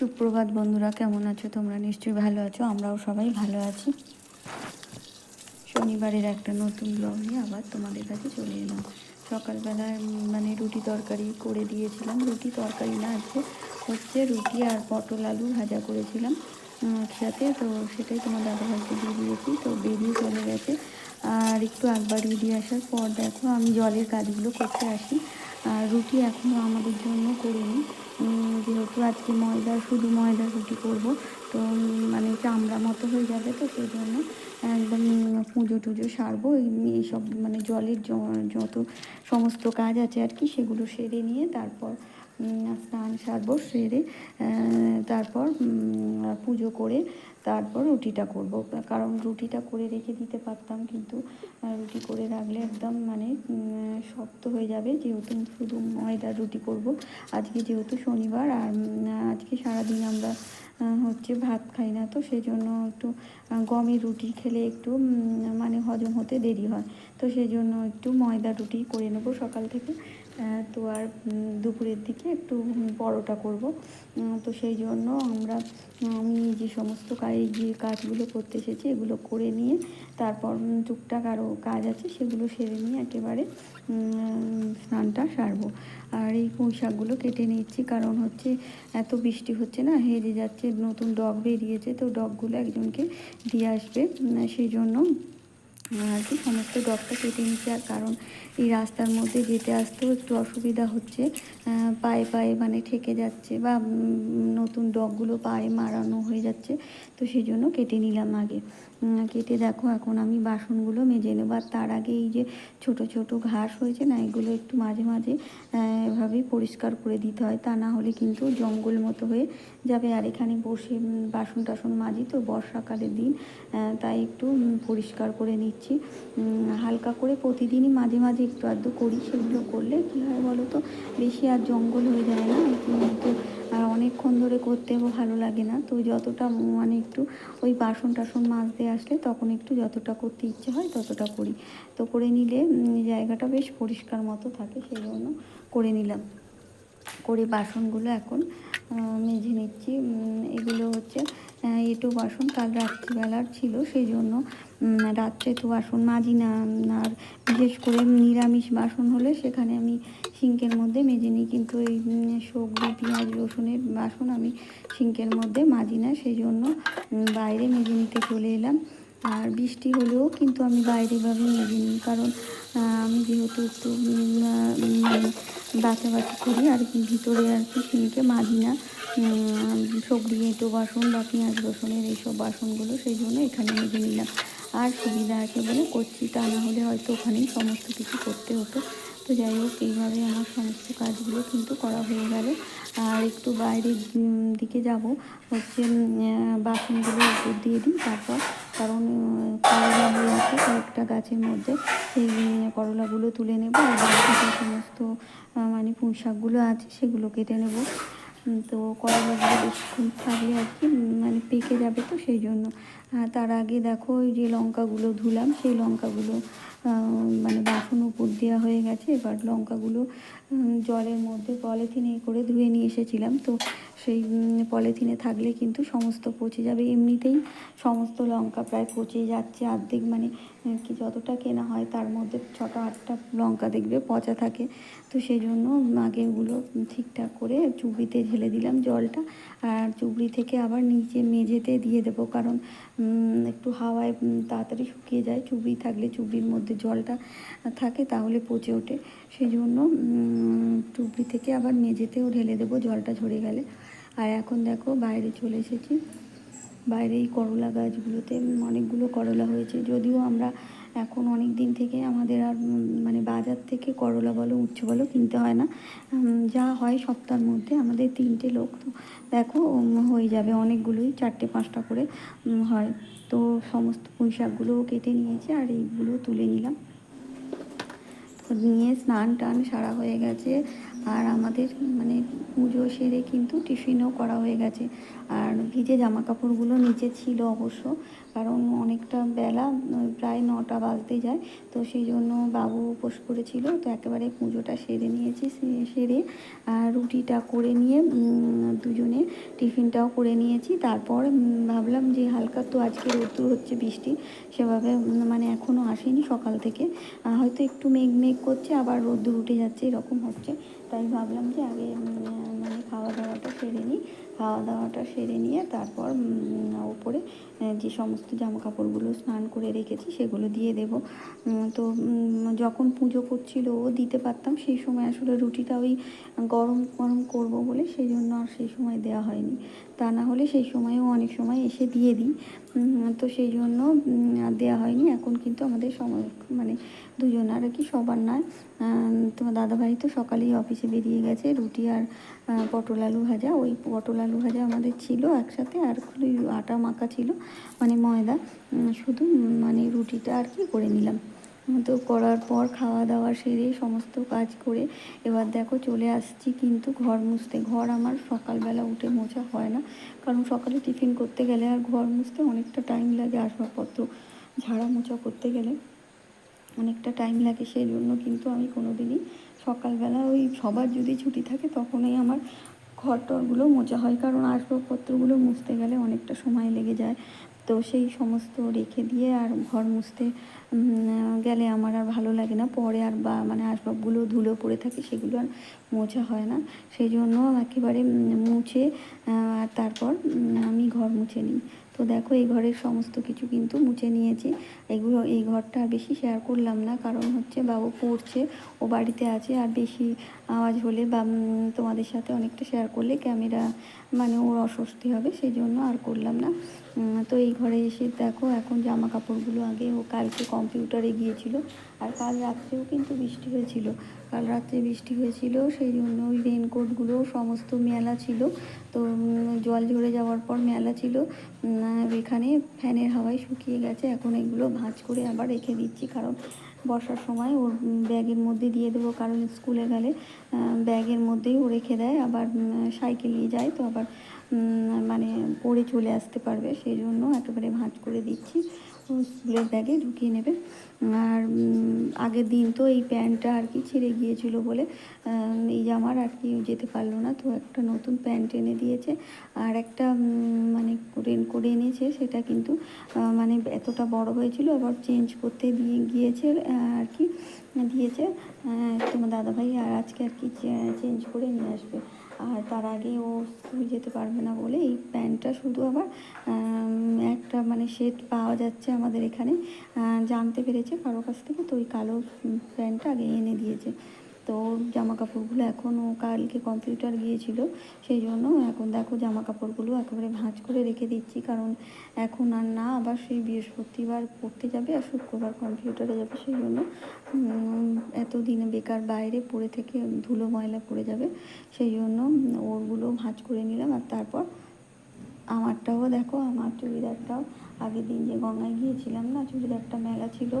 সুপ্রভাত বন্ধুরা, কেমন আছো? তোমরা নিশ্চয়ই ভালো আছো, আমরাও সবাই ভালো আছি। শনিবারের একটা নতুন ব্লগ নিয়ে আবার তোমাদের কাছে চলে এলাম। সকালবেলায় মানে রুটি তরকারি করে দিয়েছিলাম। রুটি তরকারি না, আজকে হচ্ছে রুটি আর পটল আলু ভাজা করেছিলাম সাথে তো সেটাই তোমার দাদাভাইকে দিয়ে দিয়েছি, তো বেরিয়ে চলে গেছে। আর একটু আগ বাড়িয়ে দিয়ে আসার পর দেখো, আমি জলের কাজগুলো করতে আসি। রুটি এখনও আমাদের জন্য করিনি। যেহেতু আজকে ময়দা, শুধু ময়দা রুটি করব, তো মানে চামড়া মতো হয়ে যাবে তো সেই জন্য। একদম পুজো টুজো সারবো এই- এইসব মানে জলের যত সমস্ত কাজ আছে আর কি, সেগুলো সেরে নিয়ে তারপর স্নান সারবো, সেরে তারপর পুজো করে তারপর রুটিটা করব। কারণ রুটিটা করে রেখে দিতে পারতাম কিন্তু রুটি করে রাখলে একদম মানে শক্ত হয়ে যাবে। যেহেতু শুধু ময়দার রুটি করব, আজকে যেহেতু শনিবার আর আজকে সারাদিন আমরা হচ্ছে ভাত খাই না তো সেই জন্য একটু গমের রুটি খেলে একটু মানে হজম হতে দেরি হয়। তো সেই জন্য একটু ময়দা রুটি করে নেব সকাল থেকে। তো আর দুপুরের দিকে একটু পরোটা করব। তো সেই জন্য আমরা আমি যে সমস্ত কাজ যে কাজগুলো করতে এসেছি, এগুলো করে নিয়ে তারপর টুকটাক আরও কাজ আছে, সেগুলো সেরে নিয়ে একেবারে স্নানটা সারবো। আর এই পুঁই শাকগুলো কেটে নিচ্ছি, কারণ হচ্ছে এত বৃষ্টি হচ্ছে না হেরে যাচ্ছে, নতুন ডগ বেরিয়েছে, তো ডগগুলো একজনকে দিয়ে আসবে সেই জন্য আর কি সমস্ত ডগটা কেটে নিচ্ছে আর কারণ এই রাস্তার মধ্যে যেতে আসতেও একটু অসুবিধা হচ্ছে। পায়ে পায়ে মানে ঠেকে যাচ্ছে বা নতুন ডগগুলো পায়ে মারানো হয়ে যাচ্ছে। তো সেই জন্য কেটে নিলাম আগে। কেটে দেখো, এখন আমি বাসনগুলো মেজে নেব। আর তার আগে এই যে ছোট ছোট ঘাস হয়েছে না, এগুলো একটু মাঝে মাঝে এভাবেই পরিষ্কার করে দিতে হয়। তা না হলে কিন্তু জঙ্গল মতো হয়ে যাবে। আর এখানে বসে বাসন টাসন মাজি তো বর্ষাকালের দিন তাই একটু পরিষ্কার করে নিচ্ছি। হালকা করে প্রতিদিনই মাঝে মাঝে একটু আধটু করি। সেগুলো করলে কী হয় বলো তো, বেশি আর জঙ্গল হয়ে যায় না। কিন্তু আর অনেকক্ষণ ধরে করতেও ভালো লাগে না। তো যতটা মানে একটু ওই বাসন টাসন মাজতে আসলে তখন একটু যতটা করতে ইচ্ছে হয় ততটা করি। তো করে নিলে জায়গাটা বেশ পরিষ্কার মতো থাকে, সেই জন্য করে নিলাম। করে বাসনগুলো এখন মেজে নিচ্ছি। এগুলো হচ্ছে এঁটো বাসন কাল রাত্রিবেলার ছিল, সেই জন্য রাত্রে তো বাসন মাজি না আর বিশেষ করে নিরামিষ বাসন হলে সেখানে আমি সিঙ্কের মধ্যে মেজে নিই। কিন্তু এই সবজি, পেঁয়াজ, রসুনের বাসন আমি সিঙ্কের মধ্যে মাজি না, সেই জন্য বাইরে মেজে নিতে চলে এলাম। আর বৃষ্টি হলেও কিন্তু আমি বাইরে মেজে নিই কারণ আমি যেহেতু একটু বাছাবাছি করি আর ভিতরে আর কি সিনকে মাঝি না। সবজি, এঁটো বাসন বা পেঁয়াজ রসুনের এইসব বাসনগুলো সেই জন্য এখানে মেজে নিলাম। আর সুবিধা আছে বলে করছি তা না হলে হয়তো ওখানেই সমস্ত কিছু করতে হতো। তো যাই হোক, এইভাবে আমার সমস্ত কাজগুলো কিন্তু করা হয়ে গেল। আর একটু বাইরের দিকে যাব, হচ্ছে বাসনগুলো উপর দিয়ে দিই, তারপর কারণ করলা হয়ে আছে, কয়েকটা গাছের মধ্যে, সেই করলাগুলো তুলে নেব, আর সমস্ত মানে পুঁই শাকগুলো আছে, সেগুলো কেটে নেব। উম, কড়া করলাগুলো বেশিক্ষণ থাকলে আর কি মানে পেকে যাবে তো সেই জন্য। তার আগে দেখো ওই যে লঙ্কাগুলো ধুলাম সেই লঙ্কাগুলো মানে বাসন উপর দেওয়া হয়ে গেছে। এবার লঙ্কাগুলো জলের মধ্যে পলিথিনে করে ধুয়ে নিয়ে এসেছিলাম। তো সেই পলিথিনে থাকলে কিন্তু সমস্ত পচে যাবে। এমনিতেই সমস্ত লঙ্কা প্রায় পচে যাচ্ছে অর্ধেক মানে কি যতটা কেনা হয় তার মধ্যে ছটা আটটা লঙ্কা দেখবে পচা থাকে। তো সেই জন্য আগে ওগুলো ঠিকঠাক করে চুবড়িতে ঢেলে দিলাম জলটা আর চুবড়ি থেকে আবার নিচে মেঝেতে দিয়ে দেবো কারণ একটু হাওয়ায় তাড়াতাড়ি শুকিয়ে যায়। চুবড়ি থাকলে চুবড়ির মধ্যে জলটা থাকে তাহলে পচে ওঠে। সেই জন্য চুবড়ি থেকে আবার মেঝেতেও ঢেলে দেবো, জলটা ঝরে গেলে। আর এখন দেখো বাইরে চলে এসেছি। বাইরে এই করলা গাছগুলোতে অনেকগুলো করলা হয়েছে। যদিও আমরা এখন অনেক দিন থেকে আমাদের আর মানে বাজার থেকে করলা বলো উচ্ছে বলো কিনতে হয় না। যা হয় সপ্তাহের মধ্যে আমাদের তিনটে লোক তো দেখো হয়ে যাবে অনেকগুলোই, চারটে পাঁচটা করে হয়। তো সমস্ত পুঁই শাকগুলোও কেটে নিয়েছি আর এইগুলো তুলে নিলাম। নিয়ে স্নান টান সারা হয়ে গেছে। আর আমাদের মানে পুজো সেরে কিন্তু টিফিনও করা হয়ে গেছে। আর ভিজে জামা কাপড়গুলো নিচে ছিল অবশ্য, কারণ অনেকটা বেলা প্রায় নটা বাজতে যায়। তো সেই জন্য বাবু উপোস করেছিল, তো একেবারে পুজোটা সেরে নিয়েছি সেরে আর রুটিটা করে নিয়ে দুজনে টিফিনটাও করে নিয়েছি। তারপর ভাবলাম যে হালকা তো আজকে রোদ্দুর হচ্ছে, বৃষ্টি, সেভাবে মানে এখনও আসেনি সকাল থেকে। হয়তো একটু মেঘ মেঘ করছে, আবার রোদ্দুর উঠে যাচ্ছে, এরকম হচ্ছে। তাই ভাবলাম যে আগে মানে খাওয়া দাওয়াটা সেরে নিই। খাওয়া দাওয়াটা সেরে নিয়ে তারপর উপরে যে সমস্ত জামা কাপড়গুলো স্নান করে রেখেছি সেগুলো দিয়ে দেবো। তো যখন পুজো করছিল ও দিতে পারতাম, সেই সময় আসলে রুটিটা ওই গরম গরম করব বলে সেই জন্য আর সেই সময় দেওয়া হয়নি। তা না হলে সেই সময়ও অনেক সময় এসে দিয়ে দিই। তো সেই জন্য দেওয়া হয়নি। এখন কিন্তু আমাদের সময় মানে দুজন আর কি, সবার নয়। তোমার দাদাভাই তো সকালেই অফিসে বেরিয়ে গেছে। রুটি আর পটল আলু ভাজা। ওই পটল আলু ভাজা আমাদের ছিল একসাথে, আর শুধু আটা মাখা ছিল মানে ময়দা শুধু মানে রুটিটা আর কি করে নিলাম। তো করার পর খাওয়া দাওয়া সেরে সমস্ত কাজ করে এবার দেখো চলে আসছি কিন্তু ঘর মুছতে। ঘর আমার সকালবেলা উঠে মোছা হয় না, কারণ সকালে টিফিন করতে গেলে আর ঘর মুছতে অনেকটা টাইম লাগে আসবাবপত্র ঝাড়া মোছা করতে গেলে। অনেকটা টাইম লাগে সেই জন্য কিন্তু আমি কোনো দিনই সকালবেলা ওই সবার যদি ছুটি থাকে তখনই আমার টরগুলো মোজা হয়, কারণ আসবাবপত্রগুলো মুছতে গেলে অনেকটা সময় লেগে যায়। তো সেই সমস্ত রেখে দিয়ে আর ঘর মুছতে গেলে আমার আর ভালো লাগে না। পরে আর বা মানে আসবাবগুলো ধুলো পড়ে থাকে, সেগুলো আর মোছা হয় না। সেই জন্য একেবারে মুছে আর তারপর আমি ঘর মুছে নিই। তো দেখো, এই ঘরের সমস্ত কিছু কিন্তু মুছে নিয়েছি। এগুলো, এই ঘরটা বেশি শেয়ার করলাম না। কারণ হচ্ছে, বাবু পড়ছে, ও বাড়িতে আছে। আর বেশি আওয়াজ হলে বা তোমাদের সাথে অনেকটা শেয়ার করলে ক্যামেরা মানে ওর অস্বস্তি হবে। সেই জন্য আর করলাম না। তো এই ঘরে এসে দেখো, এখন জামা কাপড়গুলো আগে ও কালকে কম্পিউটারে গিয়েছিল। আর কাল রাত্রেও কিন্তু বৃষ্টি হয়েছিল। কাল রাত্রে বৃষ্টি হয়েছিল, সেই জন্য ওই রেনকোটগুলো সমস্ত মেলা ছিল। তো জল ঝরে যাওয়ার পর মেলা ছিল। এখানে ফ্যানের হাওয়ায় শুকিয়ে গেছে। এখন এগুলো ভাঁজ করে আবার রেখে দিচ্ছি, কারণ বর্ষার সময় ওর ব্যাগের মধ্যে দিয়ে দেবো, কারণ স্কুলে গেলে ব্যাগের মধ্যেই ও রেখে দেয়। আবার সাইকেল নিয়ে যায়, তো আবার মানে পড়ে চলে আসতে পারবে। সেই জন্য একেবারে ভাঁজ করে দিচ্ছি। স্কুলের ব্যাগে ঢুকিয়ে নেবে। আর আগের দিন তো এই প্যান্টটা আর কি ছিঁড়ে গিয়েছিল বলে এই জামার আর কি যেতে পারল না। তো একটা নতুন প্যান্ট এনে দিয়েছে আর একটা মানে রেনকোট এনেছে। সেটা কিন্তু মানে এতটা বড় হয়েছিল, আবার চেঞ্জ করতে দিয়ে গিয়েছে আর কি, দিয়েছে। তোমার দাদাভাই আর আজকে আর কি চেঞ্জ করে নিয়ে আসবে। আর তার আগে ও স্কুল যেতে পারবে না বলে এই প্যান্টটা শুধু আবার একটা মানে শেড পাওয়া যাচ্ছে আমাদের এখানে জানতে পেরেছে কারও কাছ থেকে। তো ওই কালো প্যান্টটা আগে এনে দিয়েছে। তো জামা কাপড়গুলো এখন ও কালকে কম্পিউটার গিয়েছিল সেই জন্য এখন দেখো জামা কাপড়গুলো একেবারে ভাঁজ করে রেখে দিচ্ছি। কারণ এখন আর না আবার সেই বৃহস্পতিবার পড়তে যাবে আর শুক্রবার কম্পিউটারে যাবে সেই জন্য উম, এত দিনে বেকার বাইরে পড়ে থেকে ধুলো ময়লা পড়ে যাবে। সেই জন্য ওরগুলো ভাঁজ করে নিলাম আর তারপর আমারটাও দেখো, আমার চুড়িদারটাও। আগের দিন যে গঙ্গায় গিয়েছিলাম না, চুড়িদারটা মেলা ছিল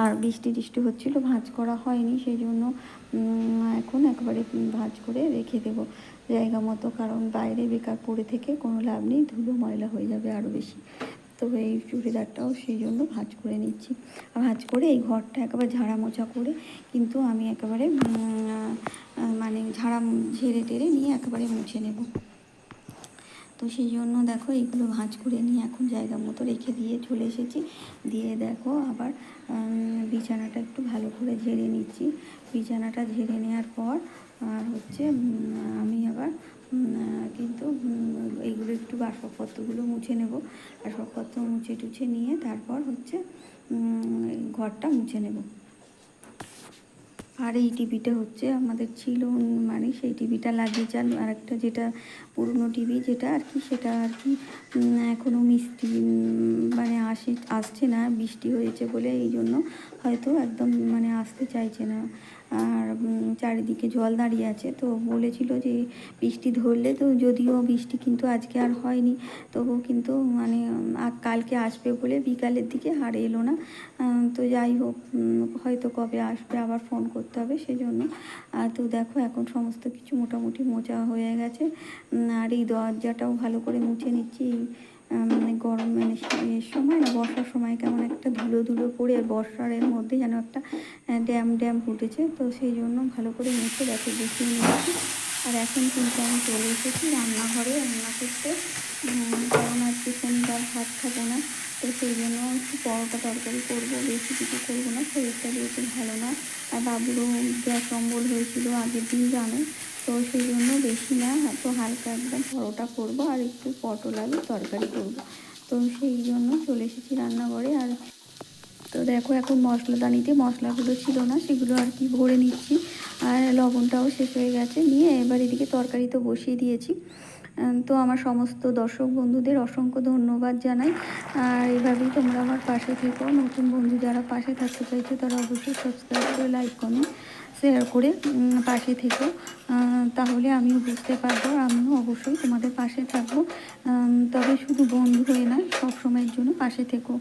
আর বৃষ্টি টিষ্টি হচ্ছিল, ভাঁজ করা হয়নি সেই জন্য এখন একবারে ভাঁজ করে রেখে দেবো জায়গা মতো, কারণ বাইরে বেকার পড়ে থেকে কোনো লাভ নেই, ধুলো ময়লা হয়ে যাবে আরও বেশি। তো এই চুড়িদারটাও সেই জন্য ভাঁজ করে নিচ্ছি। ভাঁজ করে এই ঘরটা একেবারে ঝাড়া মোছা করে কিন্তু আমি একেবারে মানে ঝাড়া ঝেড়ে টেরে নিয়ে একেবারে মুছে নেব। তো সেই জন্য দেখো এইগুলো ভাঁজ করে নিয়ে এখন জায়গা মতো রেখে দিয়ে চলে এসেছি। দিয়ে দেখো আবার বিছানাটা একটু ভালো করে ঝেড়ে নিচ্ছি। বিছানাটা ঝেড়ে নেওয়ার পর আর হচ্ছে আমি আবার কিন্তু উম, এইগুলো একটু আসবাবপত্রগুলো মুছে নেব। আসবাবপত্র মুছে টুছে নিয়ে তারপর হচ্ছে ঘরটা মুছে নেব। আর এই টিভিটা হচ্ছে আমাদের ছিল মানে সেই টিভিটা লাগিয়েছে আর একটা যেটা পুরনো টিভি যেটা আর কি, সেটা আর কি এখনও মিষ্টি মানে আসে, আসছে না, বৃষ্টি হয়েছে বলে এই জন্য হয়তো একদম মানে আসতে চাইছে না। আর চারিদিকে জল দাঁড়িয়ে আছে। তো বলেছিল যে, বৃষ্টি ধরলে তো যদিও বৃষ্টি কিন্তু আজকে আর হয়নি তবু কিন্তু মানে কালকে আসবে বলে বিকালের দিকে আর এলো না। তো যাই হোক হয়তো কবে আসবে আবার ফোন করতে হবে সেজন্য। তো দেখো, এখন সমস্ত কিছু মোটামুটি মোচা হয়ে গেছে। আর এই দরজাটাও ভালো করে মুছে নিচ্ছি মানে গরম মানে সময় না, বর্ষার সময় কেমন একটা ধুলো ধুলো পড়ে আর বর্ষার এর মধ্যে যেন একটা ড্যাম ড্যাম ফুটেছে। তো সেই জন্য ভালো করে মুছে দেখো, গুছিয়ে নিচ্ছি আর এখন কিন্তু আমি চলে এসেছি রান্নাঘরে। রান্না করতে কারণ আজকে শনিবার ভাত খাব না। তো সেই জন্য একটু পরোটা তরকারি করব, বেশি কিছু করব না। শরীরটা যেহেতু ভালো না। আর বাবুরও গ্যাস অম্বল হয়েছিল আগের দিন জানো। তো সেই জন্য বেশি না তো হালকা একদম পরোটা করব আর একটু পটল আলু তরকারি করব। তো সেই জন্য চলে এসেছি রান্নাঘরে আর তো দেখো এখন মশলাদানিতে মশলাগুলো ছিল না, সেগুলো আর কি ভরে নিচ্ছি। আর লবণটাও শেষ হয়ে গেছে, নিয়ে এবার এদিকে তরকারি তো বসিয়ে দিয়েছি। তো আমার সমস্ত দর্শক বন্ধুদের অসংখ্য ধন্যবাদ জানাই। আর এভাবেই তোমরা আমার পাশে থেকো। নতুন বন্ধু যারা পাশে থাকতে চাইছো, তারা অবশ্যই সাবস্ক্রাইব করে লাইক কমেন্ট শেয়ার করে পাশে থেকো। তাহলে আমিও বুঝতে পারব, আমিও অবশ্যই তোমাদের পাশে থাকব। তবে শুধু বন্ধু হয়ে না, সব সময়ের জন্য পাশে থেকো।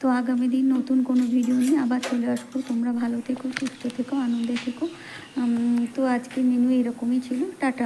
তো আগামী দিন নতুন কোনো ভিডিও নিয়ে আবার চলে আসব। তোমরা ভালো থেকো, সুস্থ থেকো, আনন্দে থেকো। তো আজকে মেনু এরকমই ছিল। টাটা।